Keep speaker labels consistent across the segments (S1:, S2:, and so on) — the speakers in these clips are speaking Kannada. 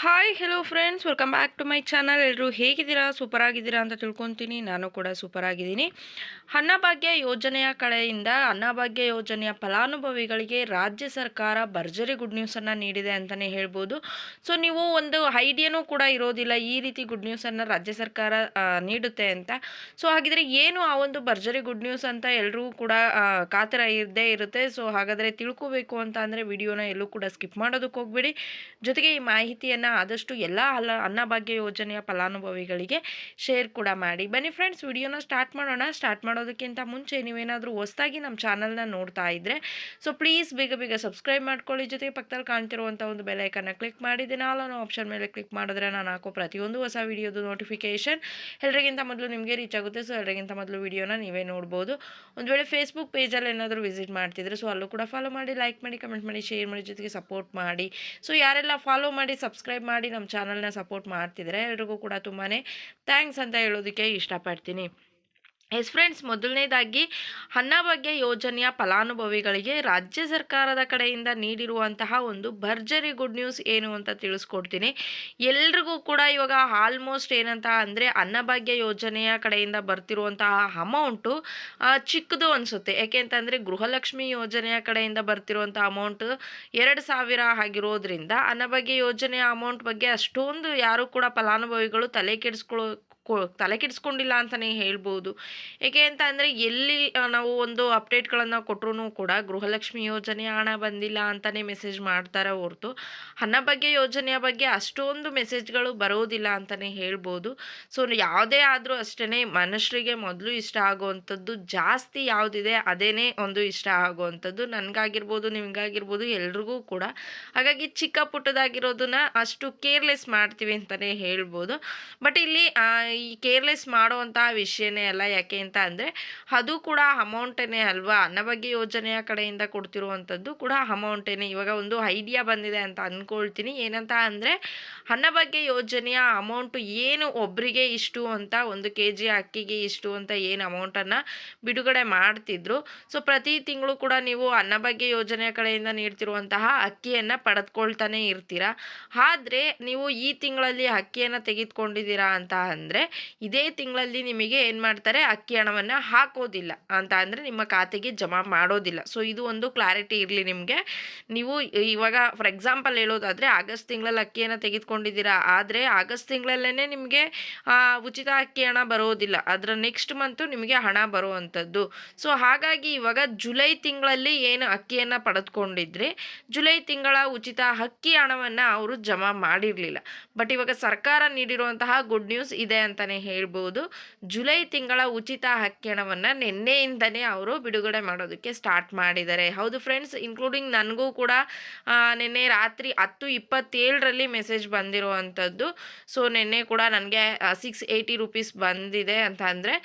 S1: Hi hello friends welcome back to my channel ಎಲ್ಲರೂ ಹೇಗಿದ್ದೀರಾ? ಸೂಪರ್ ಆಗಿದ್ದೀರಾ ಅಂತ ತಿಳ್ಕೊತೀನಿ. ನಾನು ಕೂಡ ಸೂಪರ್ ಆಗಿದ್ದೀನಿ ಅನ್ನಭಾಗ್ಯ ಯೋಜನೆಯ ಕಡೆಯಿಂದ ಅನ್ನಭಾಗ್ಯ ಯೋಜನೆಯ ಫಲಾನುಭವಿಗಳಿಗೆ ರಾಜ್ಯ ಸರ್ಕಾರ ಭರ್ಜರಿ ಗುಡ್ ನ್ಯೂಸನ್ನು ನೀಡಿದೆ ಅಂತಲೇ ಹೇಳ್ಬೋದು. ಸೊ ನೀವು ಒಂದು ಐಡಿಯಾನೂ ಕೂಡ ಇರೋದಿಲ್ಲ ಈ ರೀತಿ ಗುಡ್ ನ್ಯೂಸನ್ನು ರಾಜ್ಯ ಸರ್ಕಾರ ನೀಡುತ್ತೆ ಅಂತ. ಸೊ ಹಾಗಿದ್ರೆ ಏನು ಆ ಒಂದು ಭರ್ಜರಿ ಗುಡ್ ನ್ಯೂಸ್ ಅಂತ ಎಲ್ಲರೂ ಕೂಡ ಕಾತರ ಇದ್ದೇ ಇರುತ್ತೆ. ಸೊ ಹಾಗಾದರೆ ತಿಳ್ಕೋಬೇಕು ಅಂತ ಅಂದರೆ ವಿಡಿಯೋನ ಎಲ್ಲೂ ಕೂಡ ಸ್ಕಿಪ್ ಮಾಡೋದಕ್ಕೆ ಹೋಗಬೇಡಿ. ಜೊತೆಗೆ ಈ ಮಾಹಿತಿಯನ್ನು ಆದಷ್ಟು ಎಲ್ಲ ಅಲ್ಲ ಅನ್ನಭಾಗ್ಯ ಯೋಜನೆಯ ಫಲಾನುಭವಿಗಳಿಗೆ ಶೇರ್ ಕೂಡ ಮಾಡಿ. ಬನ್ನಿ ಫ್ರೆಂಡ್ಸ್ ವಿಡಿಯೋನ ಸ್ಟಾರ್ಟ್ ಮಾಡೋಣ. ಸ್ಟಾರ್ಟ್ ಮಾಡೋದಕ್ಕಿಂತ ಮುಂಚೆ ನೀವೇನಾದರೂ ಹೊಸದಾಗಿ ನಮ್ಮ ಚಾನಲ್ನ ನೋಡ್ತಾ ಇದ್ದರೆ ಸೊ ಪ್ಲೀಸ್ ಬೇಗ ಬೇಗ ಸಬ್ಸ್ಕ್ರೈಬ್ ಮಾಡ್ಕೊಳ್ಳಿ. ಜೊತೆಗೆ ಪಕ್ಕದಲ್ಲಿ ಕಾಣ್ತಿರುವಂಥ ಒಂದು ಬೆಲೈಕನ್ನು ಕ್ಲಿಕ್ ಮಾಡಿದ್ದೀನಿ ನಾನು ಆಪ್ಷನ್ ಮೇಲೆ ಕ್ಲಿಕ್ ಮಾಡಿದ್ರೆ ನಾನು ಹಾಕೋ ಪ್ರತಿಯೊಂದು ಹೊಸ ವಿಡಿಯೋದು ನೋಟಿಫಿಕೇಷನ್ ಎಲ್ಲರಿಗಿಂತ ಮೊದಲು ನಿಮಗೆ ರೀಚ್ ಆಗುತ್ತೆ. ಸೊ ಎಲ್ಲರಿಗಿಂತ ಮೊದಲು ವಿಡಿಯೋನ ನೀವೇ ನೋಡ್ಬೋದು. ಒಂದು ವೇಳೆ ಫೇಸ್ಬುಕ್ ಪೇಜಲ್ಲಿ ಏನಾದರೂ ವಿಸಿಟ್ ಮಾಡ್ತಿದ್ರೆ ಸೊ ಅಲ್ಲೂ ಕೂಡ ಫಾಲೋ ಮಾಡಿ ಲೈಕ್ ಮಾಡಿ ಕಮೆಂಟ್ ಮಾಡಿ ಶೇರ್ ಮಾಡಿ, ಜೊತೆಗೆ ಸಪೋರ್ಟ್ ಮಾಡಿ. ಸೊ ಯಾರೆಲ್ಲ ಫಾಲೋ ಮಾಡಿ ಸಬ್ಸ್ಕ್ರೈಬ್ ಮಾಡಿ ನಮ್ಮ ಚಾನಲ್ನ ಸಪೋರ್ಟ್ ಮಾಡ್ತಿದ್ರೆ ಎಲ್ರಿಗೂ ಕೂಡ ತುಂಬಾ ಥ್ಯಾಂಕ್ಸ್ ಅಂತ ಹೇಳೋದಕ್ಕೆ ಇಷ್ಟಪಡ್ತೀನಿ. ಎಸ್ ಫ್ರೆಂಡ್ಸ್ ಮೊದಲನೇದಾಗಿ ಅನ್ನಭಾಗ್ಯ ಯೋಜನೆಯ ಫಲಾನುಭವಿಗಳಿಗೆ ರಾಜ್ಯ ಸರ್ಕಾರದ ಕಡೆಯಿಂದ ನೀಡಿರುವಂತಹ ಒಂದು ಭರ್ಜರಿ ಗುಡ್ ನ್ಯೂಸ್ ಏನು ಅಂತ ತಿಳಿಸ್ಕೊಡ್ತೀನಿ. ಎಲ್ರಿಗೂ ಕೂಡ ಇವಾಗ ಆಲ್ಮೋಸ್ಟ್ ಏನಂತ ಅಂದರೆ ಅನ್ನಭಾಗ್ಯ ಯೋಜನೆಯ ಕಡೆಯಿಂದ ಬರ್ತಿರುವಂತಹ ಅಮೌಂಟು ಚಿಕ್ಕದು ಅನಿಸುತ್ತೆ. ಯಾಕೆ ಅಂತಂದರೆ ಗೃಹಲಕ್ಷ್ಮಿ ಯೋಜನೆಯ ಕಡೆಯಿಂದ ಬರ್ತಿರುವಂಥ ಅಮೌಂಟ್ ಎರಡು ಸಾವಿರ ಆಗಿರೋದ್ರಿಂದ ಅನ್ನಭಾಗ್ಯ ಯೋಜನೆಯ ಅಮೌಂಟ್ ಬಗ್ಗೆ ಅಷ್ಟೊಂದು ಯಾರು ಕೂಡ ಫಲಾನುಭವಿಗಳು ತಲೆ ಕೆಡಿಸ್ಕೊಳ್ಳೋ ತಲೆ ಕೆಡಿಸ್ಕೊಂಡಿಲ್ಲ ಅಂತಲೇ ಹೇಳ್ಬೋದು. ಏಕೆ ಅಂತ ಅಂದರೆ ಎಲ್ಲಿ ನಾವು ಒಂದು ಅಪ್ಡೇಟ್ಗಳನ್ನು ಕೊಟ್ಟರು ಕೂಡ ಗೃಹಲಕ್ಷ್ಮಿ ಯೋಜನೆ ಹಣ ಬಂದಿಲ್ಲ ಅಂತಲೇ ಮೆಸೇಜ್ ಮಾಡ್ತಾರೆ ಹೊರತು. ಹಣ ಬಗ್ಗೆ ಯೋಜನೆಯ ಬಗ್ಗೆ ಅಷ್ಟೊಂದು ಮೆಸೇಜ್ಗಳು ಬರೋದಿಲ್ಲ ಅಂತಲೇ ಹೇಳ್ಬೋದು. ಸೊ, ಯಾವುದೇ ಆದರೂ ಅಷ್ಟೇ ಮನುಷ್ಯರಿಗೆ ಮೊದಲು ಇಷ್ಟ ಆಗುವಂಥದ್ದು ಜಾಸ್ತಿ ಯಾವುದಿದೆ ಅದೇನೇ ಒಂದು ಇಷ್ಟ ಆಗುವಂಥದ್ದು. ನನಗಾಗಿರ್ಬೋದು, ನಿಮಗಾಗಿರ್ಬೋದು, ಎಲ್ರಿಗೂ ಕೂಡ. ಹಾಗಾಗಿ ಚಿಕ್ಕ ಪುಟ್ಟದಾಗಿರೋದನ್ನ ಅಷ್ಟು ಕೇರ್ಲೆಸ್ ಮಾಡ್ತೀವಿ ಅಂತಲೇ ಹೇಳ್ಬೋದು. ಬಟ್ ಇಲ್ಲಿ ಈ ಕೇರ್ಲೆಸ್ ಮಾಡುವಂತಹ ವಿಷಯನೇ ಅಲ್ಲ ಯಾಕೆ ಅಂತ ಅಂದರೆ ಅದು ಕೂಡ ಅಮೌಂಟೇನೇ ಅಲ್ವಾ? ಅನ್ನಭಾಗ್ಯ ಯೋಜನೆಯ ಕಡೆಯಿಂದ ಕೊಡ್ತಿರುವಂಥದ್ದು ಕೂಡ ಅಮೌಂಟೇನೆ ಇವಾಗ ಒಂದು ಐಡಿಯಾ ಬಂದಿದೆ ಅಂತ ಅಂದ್ಕೊಳ್ತೀನಿ ಏನಂತ ಅಂದರೆ ಅನ್ನಭಾಗ್ಯ ಯೋಜನೆಯ ಅಮೌಂಟ್ ಏನು ಒಬ್ಬರಿಗೆ ಇಷ್ಟು ಅಂತ, ಒಂದು ಕೆ ಜಿ ಅಕ್ಕಿಗೆ ಇಷ್ಟು ಅಂತ ಏನು ಅಮೌಂಟನ್ನು ಬಿಡುಗಡೆ ಮಾಡ್ತಿದ್ರು. ಸೊ ಪ್ರತಿ ತಿಂಗಳು ಕೂಡ ನೀವು ಅನ್ನಭಾಗ್ಯ ಯೋಜನೆಯ ಕಡೆಯಿಂದ ನೀಡ್ತಿರುವಂತಹ ಅಕ್ಕಿಯನ್ನು ಪಡೆದುಕೊಳ್ತಾನೆ ಇರ್ತೀರ? ಆದರೆ ನೀವು ಈ ತಿಂಗಳಲ್ಲಿ ಅಕ್ಕಿಯನ್ನು ತೆಗೆದುಕೊಂಡಿದ್ದೀರಾ ಅಂತ ಅಂದರೆ ಇದೇ ತಿಂಗಳಲ್ಲಿ ನಿಮಗೆ ಏನು ಮಾಡ್ತಾರೆ? ಅಕ್ಕಿ ಹಣವನ್ನು ಹಾಕೋದಿಲ್ಲ ಅಂತ ಅಂದರೆ ನಿಮ್ಮ ಖಾತೆಗೆ ಜಮಾ ಮಾಡೋದಿಲ್ಲ. ಸೊ ಇದು ಒಂದು ಕ್ಲಾರಿಟಿ ಇರಲಿ ನಿಮಗೆ. ನೀವು ಇವಾಗ ಫಾರ್ ಎಕ್ಸಾಂಪಲ್ ಹೇಳೋದಾದರೆ, ಆಗಸ್ಟ್ ತಿಂಗಳಲ್ಲಿ ಅಕ್ಕಿಯನ್ನು ತೆಗೆದುಕೊಂಡಿದ್ದೀರಾ? ಆದರೆ ಆಗಸ್ಟ್ ತಿಂಗಳಲ್ಲೇ ನಿಮಗೆ ಉಚಿತ ಅಕ್ಕಿ ಹಣ ಬರೋದಿಲ್ಲ. ಅದರ ನೆಕ್ಸ್ಟ್ ಮಂತು ನಿಮಗೆ ಹಣ ಬರುವಂಥದ್ದು. ಸೊ ಹಾಗಾಗಿ ಇವಾಗ ಜುಲೈ ತಿಂಗಳಲ್ಲಿ ಏನು ಅಕ್ಕಿಯನ್ನು ಪಡೆದುಕೊಂಡಿದ್ರೆ? ಜುಲೈ ತಿಂಗಳ ಉಚಿತ ಅಕ್ಕಿ ಹಣವನ್ನು ಅವರು ಜಮಾ ಮಾಡಿರಲಿಲ್ಲ. ಬಟ್ ಇವಾಗ ಸರ್ಕಾರ ನೀಡಿರುವಂತಹ ಗುಡ್ ನ್ಯೂಸ್ ಇದೆ ಅಂತಲೇ ಹೇಳ್ಬೋದು. ಜುಲೈ ತಿಂಗಳ ಉಚಿತ ಹಕ್ಕಣವನ್ನು ನಿನ್ನೆಯಿಂದನೇ ಅವರು ಬಿಡುಗಡೆ ಮಾಡೋದಕ್ಕೆ ಸ್ಟಾರ್ಟ್ ಮಾಡಿದ್ದಾರೆ. ಹೌದು ಫ್ರೆಂಡ್ಸ್ ಇನ್ಕ್ಲೂಡಿಂಗ್ ನನಗೂ ಕೂಡ ನಿನ್ನೆ ರಾತ್ರಿ ಹತ್ತು ಇಪ್ಪತ್ತೇಳರಲ್ಲಿ ಮೆಸೇಜ್ ಬಂದಿರುವಂಥದ್ದು. ಸೊ ನಿನ್ನೆ ಕೂಡ ನನಗೆ ಸಿಕ್ಸ್ ಏಯ್ಟಿ ರುಪೀಸ್ ಬಂದಿದೆ ಅಂತ ಅಂದರೆ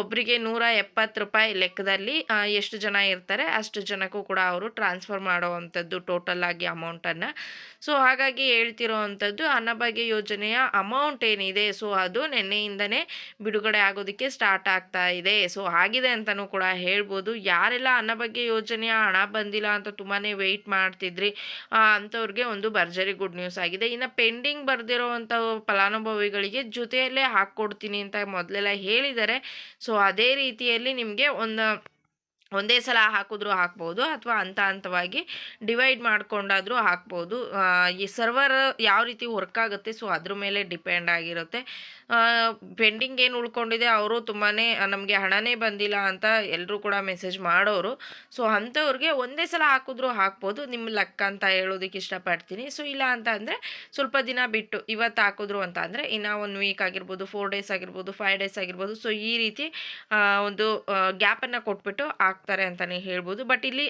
S1: ಒಬ್ಬರಿಗೆ ನೂರ ಎಪ್ಪತ್ತು ರೂಪಾಯಿ ಲೆಕ್ಕದಲ್ಲಿ ಎಷ್ಟು ಜನ ಇರ್ತಾರೆ, ಅಷ್ಟು ಜನಕ್ಕೂ ಕೂಡ ಅವರು ಟ್ರಾನ್ಸ್ಫರ್ ಮಾಡುವಂಥದ್ದು ಟೋಟಲ್ ಆಗಿ ಅಮೌಂಟನ್ನು ಸೊ ಹಾಗಾಗಿ ಹೇಳ್ತಿರೋ ಅಂಥದ್ದು ಅನ್ನಭಾಗ್ಯ ಯೋಜನೆಯ ಅಮೌಂಟ್ ಏನಿದೆ ಸೊ ಅದು ನಿನ್ನೆಯಿಂದನೇ ಬಿಡುಗಡೆ ಆಗೋದಕ್ಕೆ ಸ್ಟಾರ್ಟ್ ಆಗ್ತಾ ಇದೆ. ಸೊ, ಆಗಿದೆ ಅಂತಲೂ ಕೂಡ ಹೇಳ್ಬೋದು. ಯಾರೆಲ್ಲ ಬಗ್ಗೆ ಯೋಜನೆಯ ಹಣ ಬಂದಿಲ್ಲ ಅಂತ ತುಂಬಾ ವೆಯ್ಟ್ ಮಾಡ್ತಿದ್ರಿ ಅಂಥವ್ರಿಗೆ ಒಂದು ಭರ್ಜರಿ ಗುಡ್ ನ್ಯೂಸ್ ಆಗಿದೆ. ಇನ್ನು ಪೆಂಡಿಂಗ್ ಬರೆದಿರೋವಂಥ ಫಲಾನುಭವಿಗಳಿಗೆ ಜೊತೆಯಲ್ಲೇ ಹಾಕ್ಕೊಡ್ತೀನಿ ಅಂತ ಮೊದಲೆಲ್ಲ ಹೇಳಿದ್ದಾರೆ ಸೊ, ಅದೇ ರೀತಿಯಲ್ಲಿ ನಿಮಗೆ ಒಂದು ಒಂದೇ ಸಲ ಹಾಕಿದ್ರೂ ಹಾಕ್ಬೋದು ಅಥವಾ ಹಂತ ಹಂತವಾಗಿ ಡಿವೈಡ್ ಮಾಡ್ಕೊಂಡಾದರೂ ಹಾಕ್ಬೋದು. ಈ ಸರ್ವರ್ ಯಾವ ರೀತಿ ವರ್ಕ್ ಆಗುತ್ತೆ ಸೊ ಅದ್ರ ಮೇಲೆ ಡಿಪೆಂಡ್ ಆಗಿರುತ್ತೆ. ಪೆಂಡಿಂಗ್ ಏನು ಉಳ್ಕೊಂಡಿದೆ, ಅವರು ತುಂಬಾ ನಮಗೆ ಹಣನೇ ಬಂದಿಲ್ಲ ಅಂತ ಎಲ್ಲರೂ ಕೂಡ ಮೆಸೇಜ್ ಮಾಡೋರು. ಸೊ ಅಂಥವ್ರಿಗೆ ಒಂದೇ ಸಲ ಹಾಕಿದ್ರು ಹಾಕ್ಬೋದು. ನಿಮ್ಮ ಲಕ್ ಅಂತ ಹೇಳೋದಕ್ಕೆ ಇಷ್ಟಪಡ್ತೀನಿ. ಸೊ ಇಲ್ಲ ಅಂತ ಅಂದರೆ ಸ್ವಲ್ಪ ದಿನ ಬಿಟ್ಟು ಇವತ್ತು ಹಾಕಿದ್ರು ಅಂತ ಅಂದರೆ ಇನ್ನು ಒಂದು ವೀಕ್ ಆಗಿರ್ಬೋದು ಫೋರ್ ಡೇಸ್ ಆಗಿರ್ಬೋದು ಫೈವ್ ಡೇಸ್ ಆಗಿರ್ಬೋದು. ಸೊ ಈ ರೀತಿ ಒಂದು ಗ್ಯಾಪನ್ನು ಕೊಟ್ಬಿಟ್ಟು ಹಾಕ್ತಾರೆ ಅಂತಲೇ ಹೇಳ್ಬೋದು. ಬಟ್ ಇಲ್ಲಿ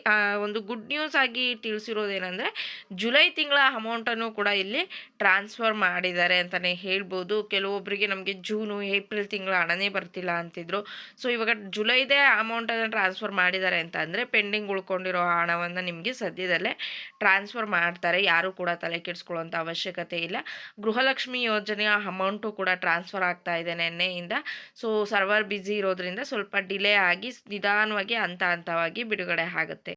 S1: ಒಂದು ಗುಡ್ ನ್ಯೂಸ್ ಆಗಿ ತಿಳಿಸಿರೋದೇನೆಂದರೆ, ಜುಲೈ ತಿಂಗಳ ಅಮೌಂಟನ್ನು ಕೂಡ ಇಲ್ಲಿ ಟ್ರಾನ್ಸ್ಫರ್ ಮಾಡಿದ್ದಾರೆ ಅಂತಲೇ ಹೇಳ್ಬೋದು. ಕೆಲವೊಬ್ಬರಿಗೆ ನಮಗೆ ಜೂನು ಏಪ್ರಿಲ್ ತಿಂಗಳ ಹಣನೇ ಬರ್ತಿಲ್ಲ ಅಂತಿದ್ರು. ಸೊ ಇವಾಗ ಜುಲೈದೇ ಅಮೌಂಟನ್ನು ಟ್ರಾನ್ಸ್ಫರ್ ಮಾಡಿದ್ದಾರೆ ಅಂತ ಅಂದರೆ ಪೆಂಡಿಂಗ್ ಉಳ್ಕೊಂಡಿರೋ ಹಣವನ್ನು ನಿಮಗೆ ಸದ್ಯದಲ್ಲೇ ಟ್ರಾನ್ಸ್ಫರ್ ಮಾಡ್ತಾರೆ. ಯಾರೂ ಕೂಡ ತಲೆ ಕೆಡಿಸ್ಕೊಳ್ಳೋಂಥ ಅವಶ್ಯಕತೆ ಇಲ್ಲ. ಗೃಹಲಕ್ಷ್ಮಿ ಯೋಜನೆಯ ಅಮೌಂಟು ಕೂಡ ಟ್ರಾನ್ಸ್ಫರ್ ಆಗ್ತಾ ಇದೆ ನೆನ್ನೆಯಿಂದ. ಸೊ ಸರ್ವರ್ ಬ್ಯುಸಿ ಇರೋದ್ರಿಂದ ಸ್ವಲ್ಪ ಡಿಲೇ ಆಗಿ ನಿಧಾನವಾಗಿ ಹಂತ ಹಂತವಾಗಿ ಬಿಡುಗಡೆ ಆಗುತ್ತೆ.